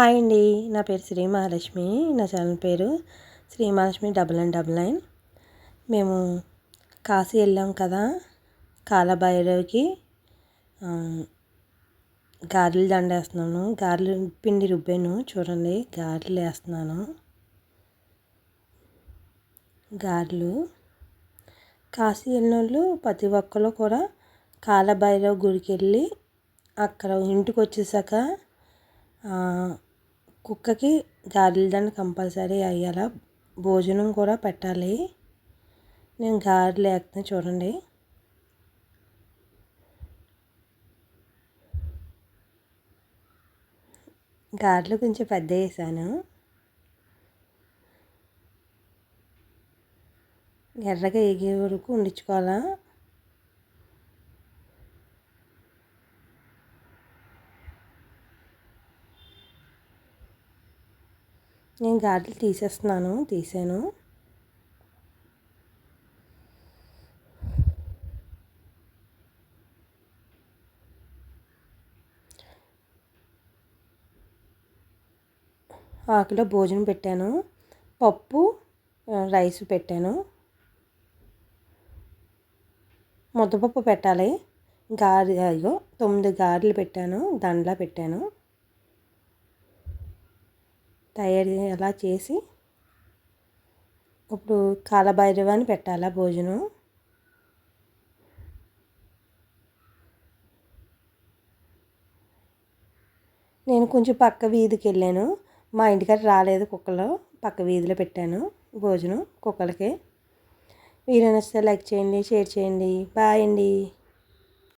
Hi అండి. నా పేరు శ్రీ మహాలక్ష్మి. నా ఛానల్ పేరు Sri Mahalakshmi double nine double nine. మేము కాశీ వెళ్ళాం కదా కాలభైరవికి. గారెలు దండ వేస్తున్నాను గారెలు పిండి రుబ్బాను. చూడండి గారెలు వేస్తున్నాను. గారెలు. కాశీ వెళ్ళిన వాళ్ళు ప్రతి ఒక్కరు కూడా కాలభైరవ గుడికి వెళ్ళి అక్కడ ఇంటికి వచ్చేసాక కుక్కకి గారెల దాన్ని కంపల్సరీ అయ్యేలా భోజనం కూడా పెట్టాలి. నేను గారెలు వేస్తున్నా చూడండి. గారెలు కొంచెం పెద్ద వేసాను ఎర్రగా ఎగే వరకు ఉండించుకోవాలా నేను గాడ్లు తీసేస్తున్నాను తీసాను. ఆకులో భోజనం పెట్టాను. పప్పు రైస్ పెట్టాను. ముద్దపప్పు పెట్టాలి. గారి అయ్యో తొమ్మిది గారెలు పెట్టాను. దండలా పెట్టాను. తయారు అలా చేసి ఇప్పుడు కాలభైరవాన్ని పెట్టాలా భోజనం. నేను కొంచెం పక్క వీధికి వెళ్ళాను. మా ఇంటికాడ రాలేదు కుక్కలు. పక్క వీధిలో పెట్టాను భోజనం కుక్కలకి. వీడియో నచ్చితే లైక్ చేయండి షేర్ చేయండి. బాయ్ అండి.